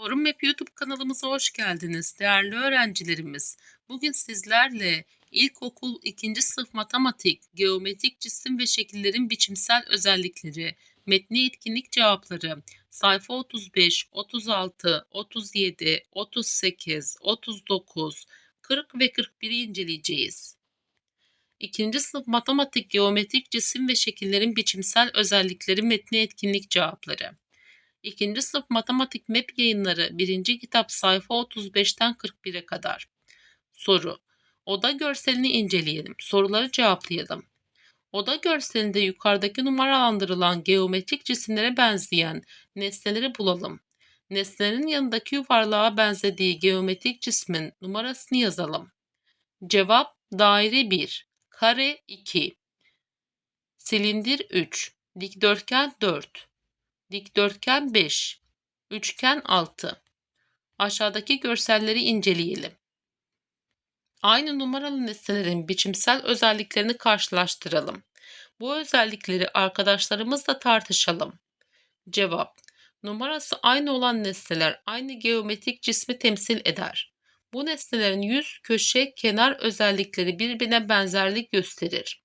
Forum Map YouTube kanalımıza hoş geldiniz değerli öğrencilerimiz. Bugün sizlerle ilkokul 2. sınıf matematik, geometrik cisim ve şekillerin biçimsel özellikleri, metni etkinlik cevapları, sayfa 35, 36, 37, 38, 39, 40 ve 41'i inceleyeceğiz. 2. sınıf matematik, geometrik cisim ve şekillerin biçimsel özellikleri, metni etkinlik cevapları. 2. sınıf matematik map yayınları 1. kitap sayfa 35'ten 41'e kadar. Soru. Oda görselini inceleyelim. Soruları cevaplayalım. Oda görselinde yukarıdaki numaralandırılan geometrik cisimlere benzeyen nesneleri bulalım. Nesnenin yanındaki yuvarlığa benzediği geometrik cismin numarasını yazalım. Cevap daire 1, kare 2, silindir 3, dikdörtgen 4, dikdörtgen 5, üçgen 6. Aşağıdaki görselleri inceleyelim. Aynı numaralı nesnelerin biçimsel özelliklerini karşılaştıralım. Bu özellikleri arkadaşlarımızla tartışalım. Cevap Numarası aynı olan nesneler aynı geometrik cismi temsil eder. Bu nesnelerin yüz, köşe, kenar özellikleri birbirine benzerlik gösterir.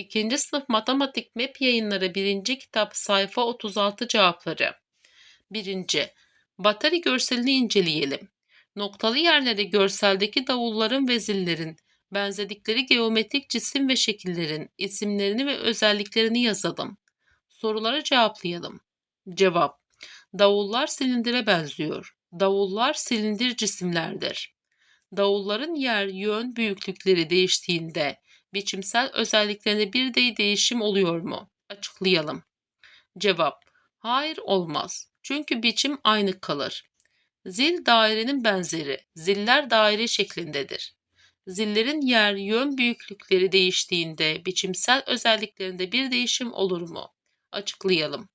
2. sınıf matematik map yayınları 1. kitap sayfa 36 cevapları. 1. Batarya görselini inceleyelim. Noktalı yerleri görseldeki davulların ve zillerin benzedikleri geometrik cisim ve şekillerin isimlerini ve özelliklerini yazalım. Soruları cevaplayalım. Cevap Davullar silindire benziyor. Davullar silindir cisimlerdir. Davulların yer, yön, büyüklükleri değiştiğinde biçimsel özelliklerinde bir de değişim oluyor mu? Açıklayalım. Cevap Hayır olmaz. Çünkü biçim aynı kalır. Zil dairenin benzeri. Ziller daire şeklindedir. Zillerin yer, yön büyüklükleri değiştiğinde biçimsel özelliklerinde bir değişim olur mu? Açıklayalım.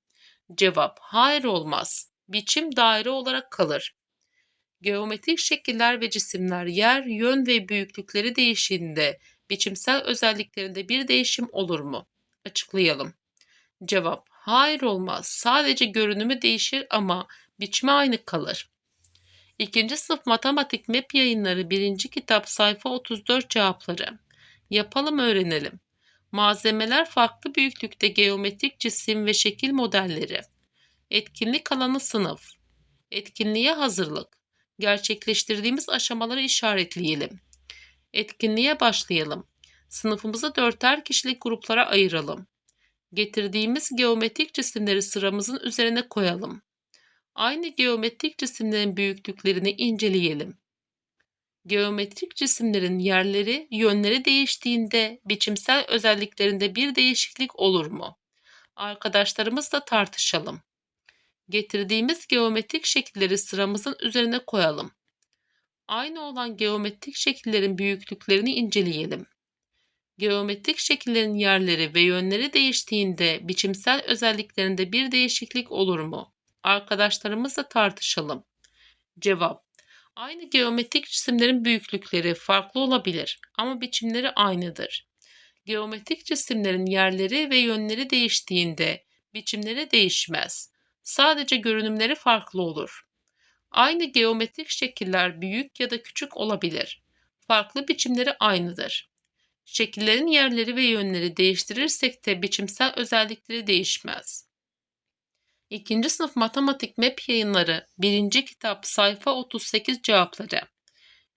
Cevap Hayır olmaz. Biçim daire olarak kalır. Geometrik şekiller ve cisimler yer, yön ve büyüklükleri değiştiğinde biçimsel özelliklerinde bir değişim olur mu? Açıklayalım. Cevap Hayır olmaz. Sadece görünümü değişir ama biçimi aynı kalır. İkinci sınıf matematik map yayınları birinci kitap sayfa 34 cevapları. Yapalım öğrenelim. Malzemeler farklı büyüklükte geometrik cisim ve şekil modelleri. Etkinlik alanı sınıf. Etkinliğe hazırlık. Gerçekleştirdiğimiz aşamaları işaretleyelim. Etkinliğe başlayalım. Sınıfımızı dörter kişilik gruplara ayıralım. Getirdiğimiz geometrik cisimleri sıramızın üzerine koyalım. Aynı geometrik cisimlerin büyüklüklerini inceleyelim. Geometrik cisimlerin yerleri, yönleri değiştiğinde biçimsel özelliklerinde bir değişiklik olur mu? Arkadaşlarımızla tartışalım. Getirdiğimiz geometrik şekilleri sıramızın üzerine koyalım. Aynı olan geometrik şekillerin büyüklüklerini inceleyelim. Geometrik şekillerin yerleri ve yönleri değiştiğinde biçimsel özelliklerinde bir değişiklik olur mu? Arkadaşlarımızla tartışalım. Cevap Aynı geometrik cisimlerin büyüklükleri farklı olabilir ama biçimleri aynıdır. Geometrik cisimlerin yerleri ve yönleri değiştiğinde biçimleri değişmez. Sadece görünümleri farklı olur. Aynı geometrik şekiller büyük ya da küçük olabilir. Farklı biçimleri aynıdır. Şekillerin yerleri ve yönleri değiştirirsek de biçimsel özellikleri değişmez. İkinci sınıf matematik map yayınları 1. kitap sayfa 38 cevapları.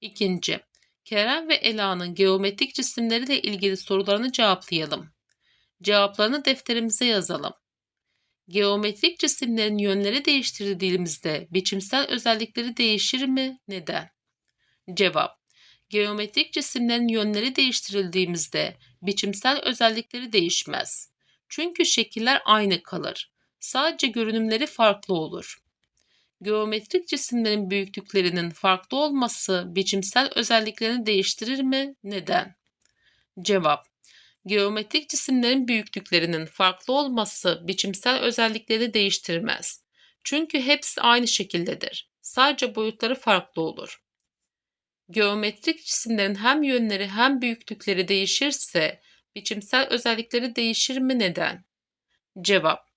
İkinci, Kerem ve Ela'nın geometrik cisimleriyle ilgili sorularını cevaplayalım. Cevaplarını defterimize yazalım. Geometrik cisimlerin yönleri değiştirdiğimizde biçimsel özellikleri değişir mi? Neden? Cevap Geometrik cisimlerin yönleri değiştirildiğimizde biçimsel özellikleri değişmez. Çünkü şekiller aynı kalır. Sadece görünümleri farklı olur. Geometrik cisimlerin büyüklüklerinin farklı olması biçimsel özelliklerini değiştirir mi? Neden? Cevap Geometrik cisimlerin büyüklüklerinin farklı olması biçimsel özellikleri değiştirmez. Çünkü hepsi aynı şekildedir. Sadece boyutları farklı olur. Geometrik cisimlerin hem yönleri hem büyüklükleri değişirse biçimsel özellikleri değişir mi neden? Cevap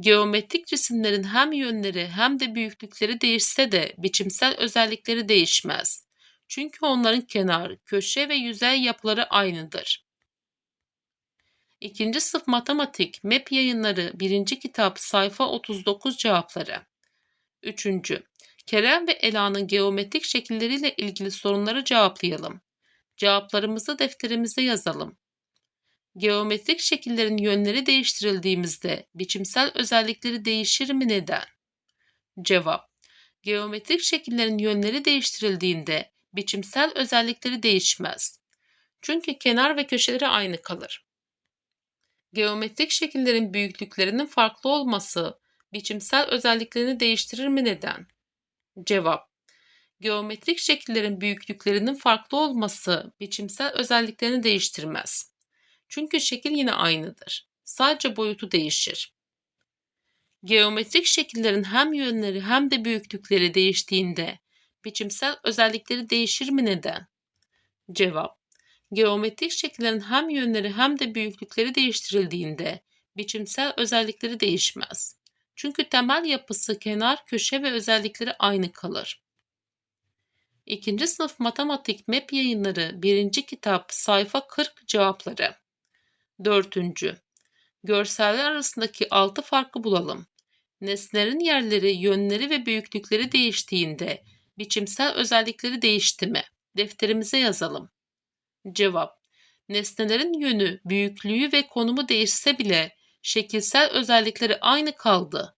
Geometrik cisimlerin hem yönleri hem de büyüklükleri değişse de biçimsel özellikleri değişmez. Çünkü onların kenar, köşe ve yüzey yapıları aynıdır. İkinci sınıf matematik MEP yayınları 1. kitap sayfa 39 cevapları. Üçüncü, Kerem ve Ela'nın geometrik şekilleriyle ilgili sorunları cevaplayalım. Cevaplarımızı defterimize yazalım. Geometrik şekillerin yönleri değiştirildiğimizde biçimsel özellikleri değişir mi neden? Cevap Geometrik şekillerin yönleri değiştirildiğinde biçimsel özellikleri değişmez. Çünkü kenar ve köşeleri aynı kalır. Geometrik şekillerin büyüklüklerinin farklı olması biçimsel özelliklerini değiştirir mi neden? Cevap Geometrik şekillerin büyüklüklerinin farklı olması biçimsel özelliklerini değiştirmez. Çünkü şekil yine aynıdır. Sadece boyutu değişir. Geometrik şekillerin hem yönleri hem de büyüklükleri değiştiğinde biçimsel özellikleri değişir mi neden? Cevap Geometrik şekillerin hem yönleri hem de büyüklükleri değiştirildiğinde biçimsel özellikleri değişmez. Çünkü temel yapısı, kenar, köşe ve özellikleri aynı kalır. İkinci sınıf matematik MEP yayınları 1. kitap sayfa 40 cevapları. Dördüncü. Görseller arasındaki altı farkı bulalım. Nesnelerin yerleri, yönleri ve büyüklükleri değiştiğinde biçimsel özellikleri değişti mi? Defterimize yazalım. Cevap. Nesnelerin yönü, büyüklüğü ve konumu değişse bile şekilsel özellikleri aynı kaldı.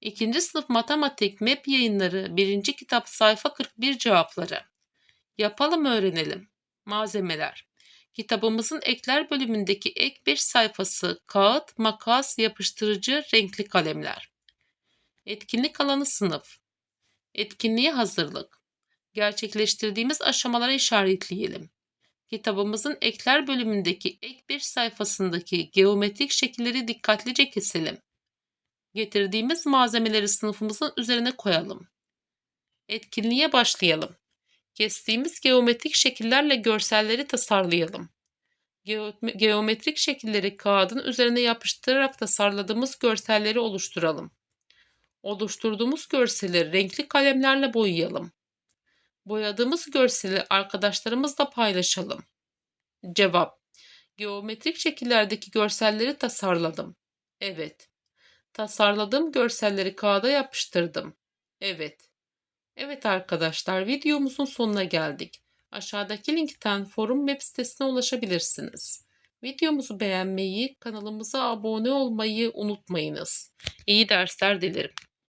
İkinci sınıf matematik MEP yayınları 1. kitap sayfa 41 cevapları. Yapalım öğrenelim. Malzemeler. Kitabımızın ekler bölümündeki ek 5 sayfası kağıt, makas, yapıştırıcı, renkli kalemler. Etkinlik alanı sınıf. Etkinliğe hazırlık. Gerçekleştirdiğimiz aşamalara işaretleyelim. Kitabımızın ekler bölümündeki ek 1 sayfasındaki geometrik şekilleri dikkatlice keselim. Getirdiğimiz malzemeleri sınıfımızın üzerine koyalım. Etkinliğe başlayalım. Kestiğimiz geometrik şekillerle görselleri tasarlayalım. Geometrik şekilleri kağıdın üzerine yapıştırarak tasarladığımız görselleri oluşturalım. Oluşturduğumuz görselleri renkli kalemlerle boyayalım. Boyadığımız görseli arkadaşlarımızla paylaşalım. Cevap Geometrik şekillerdeki görselleri tasarladım. Evet. Tasarladığım görselleri kağıda yapıştırdım. Evet. Evet arkadaşlar videomuzun sonuna geldik. Aşağıdaki linkten forum web sitesine ulaşabilirsiniz. Videomuzu beğenmeyi, kanalımıza abone olmayı unutmayınız. İyi dersler dilerim.